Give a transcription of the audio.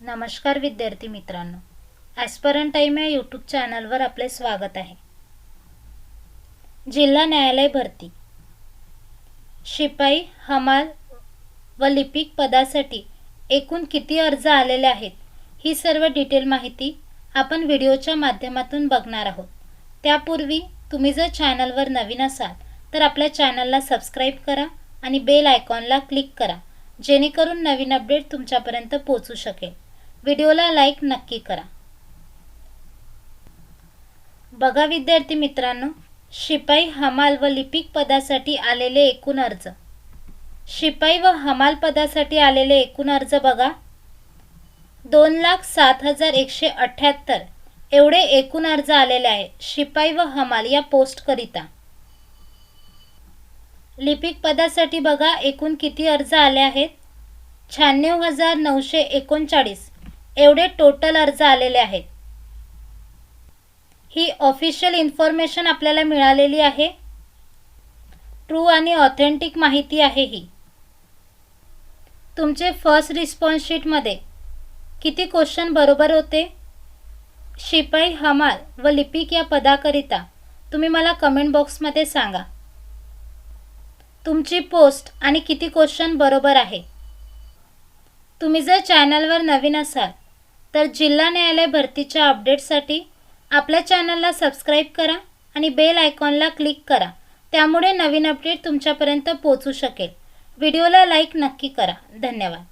नमस्कार विद्यार्थी मित्रांनो. ॲस्परन टाईम या यूट्यूब चॅनलवर आपले स्वागत आहे. जिल्हा न्यायालय भरती. शिपाई हमाल व लिपिक पदासाठी एकूण किती अर्ज आलेले आहेत ही सर्व डिटेल माहिती आपण व्हिडिओच्या माध्यमातून बघणार आहोत. त्यापूर्वी तुम्ही जर चॅनलवर नवीन असाल तर आपल्या चॅनलला सबस्क्राईब करा आणि बेल आयकॉनला क्लिक करा जेणेकरून नवीन अपडेट तुमच्यापर्यंत पोहोचू शकेल. व्हिडिओला लाईक नक्की करा. बघा विद्यार्थी मित्रांनो शिपाई हमाल व लिपिक पदासाठी आलेले एकूण अर्ज. शिपाई व हमाल पदासाठी आलेले एकूण अर्ज बघा. दोन लाख सात हजार एकशे अठ्ठ्याहत्तर एवढे एकूण अर्ज आलेले आहे शिपाई व हमाल या पोस्टकरिता लिपिक पदासाठी बघा एकूण किती अर्ज आले आहेत? शहाण्णव हजार नऊशे एकोणचाळीस. एवढे टोटल अर्ज आलेले आहेत. ही ऑफिशियल इन्फॉर्मेशन आपल्याला मिळालेली आहे. ट्रू आणि ऑथेंटिक माहिती आहे ही. तुमचे फर्स्ट रिस्पॉन्स शीटमध्ये किती क्वेश्चन बरोबर होते? शिपाई हमाल व लिपिक या पदाकरिता तुम्ही मला कमेंट बॉक्समध्ये सांगा. तुमची पोस्ट आणि किती क्वेश्चन बरोबर आहे? तुम्ही जर चॅनलवर नवीन असाल तर जिल्हा न्यायालय भरतीच्या अपडेटसाठी आपल्या चॅनलला सबस्क्राईब करा आणि बेल आयकॉनला क्लिक करा. त्यामुळे नवीन अपडेट तुमच्यापर्यंत पोहोचू शकेल. व्हिडिओला लाईक नक्की करा. धन्यवाद.